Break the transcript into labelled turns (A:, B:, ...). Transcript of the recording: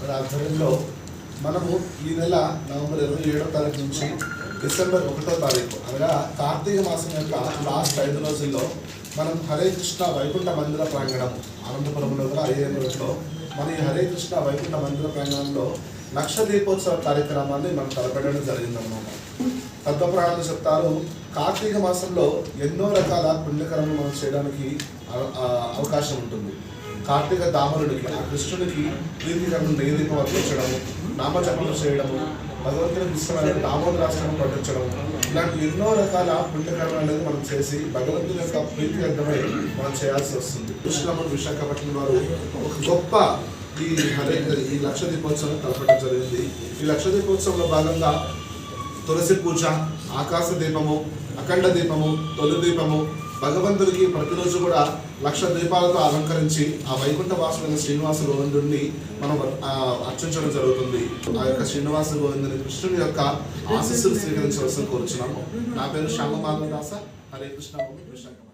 A: మన ఆధ్వర్యంలో మనము ఈ నెల నవంబర్ ఇరవై ఏడో తారీఖు నుంచి డిసెంబర్ ఒకటో తారీఖు అనగా కార్తీక మాసం యొక్క లాస్ట్ ఐదు రోజుల్లో మనం హరే కృష్ణ వైకుంఠ మందిర ప్రాంగణం అనంతపురంలో కూడా రోజుల్లో రోజులో మన ఈ హరే కృష్ణ వైకుంఠ మందిర ప్రాంగణంలో లక్ష దీపోత్సవ కార్యక్రమాన్ని మనం తలపెట్టడం జరిగిందన్నమాట. తత్వప్రాణాలు చెప్తారు కార్తీక మాసంలో ఎన్నో రకాల పుణ్యకరములు మనం చేయడానికి అవకాశం ఉంటుంది. కార్తీక దామరుడికి ఆ కృష్ణుడికి ప్రీతికరణ నెయ్యదీపం అర్పించడము నామజపములు చేయడము భగవంతుని ఇష్టమైన దామోదరాశ్రమం పట్టించడం ఇలాంటి ఎన్నో రకాల పుణ్యకర్మలు అనేది మనం చేసి భగవంతుని యొక్క ప్రీతికరమై మనం చేయాల్సి వస్తుంది. కృష్ణముడు విశాఖపట్నం వారు ఒక గొప్ప ఈ హరే ఈ లక్ష దీపోత్సవం తలపడం జరిగింది. ఈ లక్ష దీపోత్సవంలో భాగంగా తులసి పూజ ఆకాశ దీపము అఖండ దీపము తొలి దీపము భగవంతుడికి ప్రతిరోజు కూడా లక్ష దీపాలతో అలంకరించి ఆ వైకుంఠ వాసులైన శ్రీనివాస గోవిందుడిని మనం అర్చించడం జరుగుతుంది. ఆ యొక్క శ్రీనివాస గోవిందుని కృష్ణుని యొక్క ఆశీస్సులు స్వీకరించవలసిన కోరుచున్నాము. నా పేరు శ్యామ మాధవ దాస. హరే కృష్ణ విశాఖ